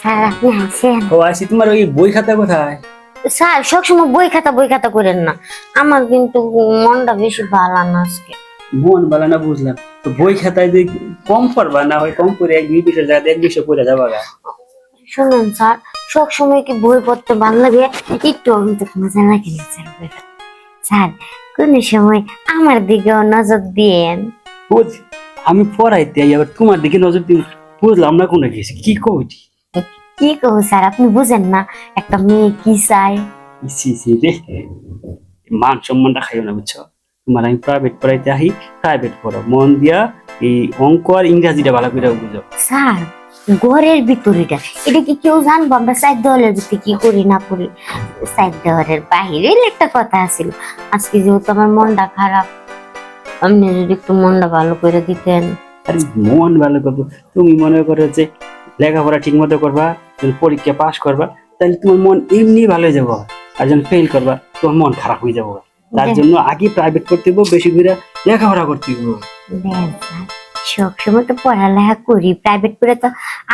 Sir আপনি আসেন। ও আসি তোমার ওই বই খাতা কোথায়? স্যার সবসময় বই খাতা বই খাতা করেন না। আমার কিন্তু মনটা বেশি ভালো না আজকে। মন বলা না বুঝলাম। তো বই খাতায় যদি কম পড়বা না হয় কম করে এক দুই বিষয় এক বিষয় পড়ে যাবা গা। শুনুন স্যার সব সময় কি বই পড়তে ভালো লাগে? একটু কিন্তু মজা লাগে না স্যার বই স্যার কোন সময় আমার দিকেও নজর দিয়েন। বুঝ আমি পড়াইতে আবার তোমার দিকে নজর দিন বুঝলাম না কোনো কিছু কি কইছি কি কহু স্যার আপনি বুঝেন না একটা মেয়ে কি চায়? ইসি ইসি রে। মান সম্মানটা খাইও না বুঝছ? তোমার আমি প্রাইভেট পড়াইতে আহি প্রাইভেট পড়ো। মন দিয়া এই অঙ্ক আর ইংরাজিটা ভালো করে বুঝো। স্যার ঘরের ভিতরেটা এটা কি কেউ জানব? আমরা সাইড দেওয়ালের ভিতরে কি করি না করি? সাইড দেওয়ালের বাহিরে একটা কথা আছিল। আজকে যেহেতু আমার মনটা খারাপ আপনি যদি একটু মনটা ভালো করে দিতেন। আরে মন ভালো করব। তুমি মনে করো যে লেখাপড়া ঠিক মতো করবা যদি পরীক্ষা পাশ করবা তাহলে তোমার মন এমনি ভালো হয়ে যাব। আর যখন ফেল করবা তোমার মন খারাপ হয়ে যাব। তার জন্য আগে প্রাইভেট করতে হইব বেশি করে লেখাপড়া করতে হইব। সবসময় তো পড়ালেখা করি। প্রাইভেট পড়ে তো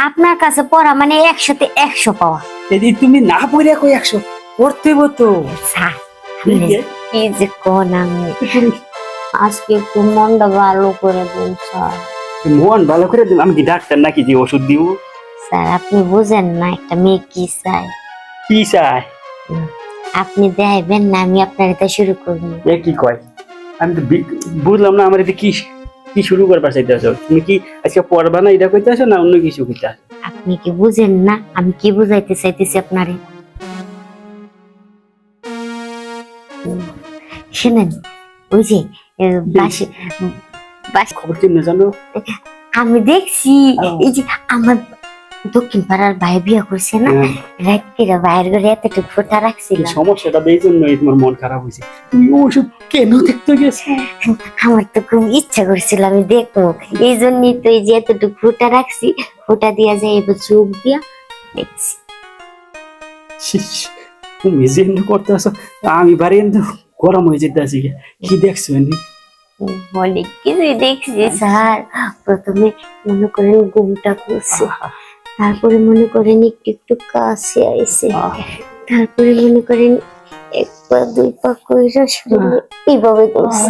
আপনার কাছে পড়া মানে একসাথে একশো পাওয়া। যদি তুমি না পড়ে কই একশো? পড়তে হইব তো? কি যে কোন আমি আজকে একটু মনটা ভালো করে স্যার মন ভালো করে দিন আমি কি ডাক্তার নাকি যে ওষুধ দিব? স্যার আপনি বুঝেন না একটা মেয়ে কি চায়? কি চাই আপনি দেখাইবেন না আমি আপনার এটা শুরু করব। এ কি কয়? আমি তো বুঝলাম না আমার এটা কি কি শুরু করবার চাইতে আছো তুমি কি আজকে পড়বা না এটা কইতে আসো না অন্য কিছু কইতে আসো আপনি কি বুঝেন না আমি কি বুঝাইতে চাইতেছি আপনারে? শুনেন ওই যে বাসে। খবর কি না জানো? আমি দেখছি। এই যে আমার দক্ষিণ পাড়ার ভাই বিয়া করছে না হ্যাঁ, রাত্রিরা বাইরের ঘরে এতটুকু ফোটা রাখছিল। সমস্যাটা এই জন্যই তোমার মন খারাপ হয়েছে। তুমি ওষুধ কেন দেখতে গেছো? আমার তো খুব ইচ্ছা করছিল আমি দেখব। এই জন্যই তো এই যে এতটুকু ফোটা রাখছি ফোটা দিয়া যায় এবার চোখ দিয়া দেখছি। তুমি যে করতে আসো আমি বাড়ি গরম হয়ে যেতে আসি কি দেখছ এমনি অনেক দেখছি স্যার? প্রথমে মনে করেন ঘুমটা করছে। তারপরে মনে করেন একটু একটু কাছে আইছে। তারপরে মনে করেন এক পা দুই পা কইরা শুরু এইভাবে করছে।